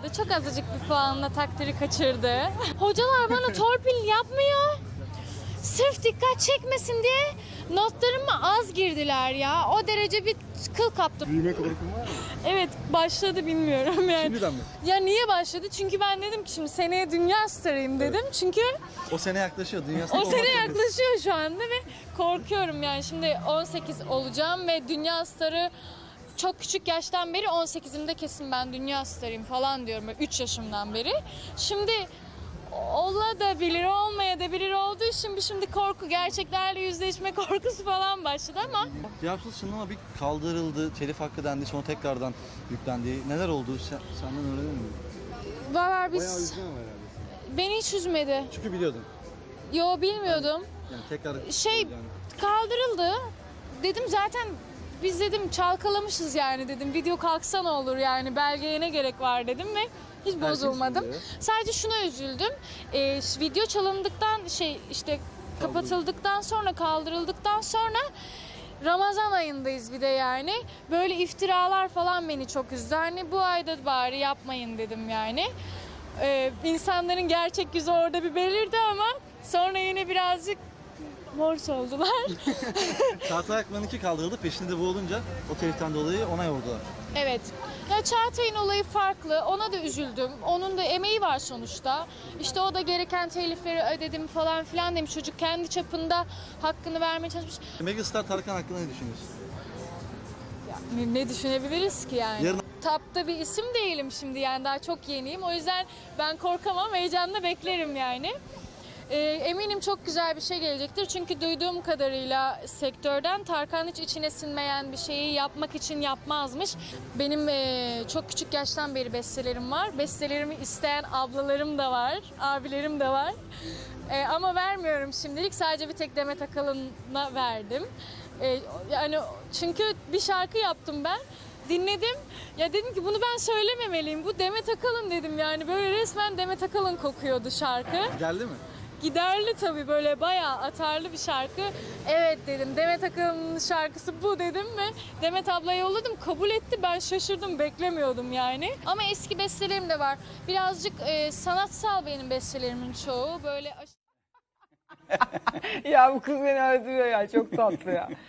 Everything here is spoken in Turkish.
aldı. Çok azıcık bir puanla takdiri kaçırdı. Hocalar bana torpil yapmıyor. Sırf dikkat çekmesin diye notlarıma az girdiler ya. O derece bir kıl kaptım. Büyüme korkun var mı? Evet başladı bilmiyorum yani. Şimdiden mi? Ya niye başladı? Çünkü ben dedim ki şimdi seneye dünya starıyım dedim. Çünkü O sene yaklaşıyor. Dünya o sene yaklaşıyor şu anda ve korkuyorum yani. Şimdi 18 olacağım ve dünya starı çok küçük yaştan beri 18'imde kesin ben dünya starıyım falan diyorum. 3 yaşımdan beri. Şimdi ola da bilir, olmaya da bilir olduğu için bir şimdi korku, gerçeklerle yüzleşme korkusu falan başladı ama Cevapsız sınava bir kaldırıldı. Telif hakkı dendi. Sonra tekrardan yüklendi. Neler oldu? Sen, senden öğrenelim mi? var Bayağı biz üzgün ama herhalde. beni hiç üzmedi. Çünkü biliyordun. Yo bilmiyordum. Yani tekrar Şey yani. kaldırıldı. Dedim zaten biz dedim çalkalamışız yani dedim. Video kalksa ne olur yani belgeye ne gerek var dedim ve hiç bozulmadım. Sadece şuna üzüldüm. Ee, video çalındıktan şey işte kapatıldıktan sonra kaldırıldıktan sonra Ramazan ayındayız bir de yani. Böyle iftiralar falan beni çok üzdü. Hani bu ayda bari yapmayın dedim yani. Ee, insanların gerçek yüzü orada bir belirdi ama sonra yine birazcık mors oldular. Çağatay Akman'ınki kaldırıldı. Peşinde bu olunca o teliften dolayı onay oldular. Evet. Ya Çağatay'ın olayı farklı. Ona da üzüldüm. Onun da emeği var sonuçta. İşte o da gereken telifleri ödedim falan filan demiş. Çocuk kendi çapında hakkını vermeye çalışmış. Megastar Tarkan hakkında ne düşünüyorsun? Ne, ne düşünebiliriz ki yani? Yarın- Tapta bir isim değilim şimdi yani daha çok yeniyim. O yüzden ben korkamam, heyecanla beklerim yani. Ee, eminim çok güzel bir şey gelecektir. Çünkü duyduğum kadarıyla sektörden Tarkan hiç içine sinmeyen bir şeyi yapmak için yapmazmış. Benim e, çok küçük yaştan beri bestelerim var. Bestelerimi isteyen ablalarım da var, abilerim de var. E, ama vermiyorum şimdilik. Sadece bir tek Demet Akalın'a verdim. E, yani çünkü bir şarkı yaptım ben. Dinledim. Ya dedim ki bunu ben söylememeliyim. Bu Demet Akalın dedim yani. Böyle resmen Demet Akalın kokuyordu şarkı. Geldi mi? Giderli tabii böyle bayağı atarlı bir şarkı. Evet dedim Demet Akalın'ın şarkısı bu dedim ve Demet abla yolladım kabul etti. Ben şaşırdım beklemiyordum yani. Ama eski bestelerim de var. Birazcık e, sanatsal benim bestelerimin çoğu. Böyle Ya bu kız beni öldürüyor ya çok tatlı ya.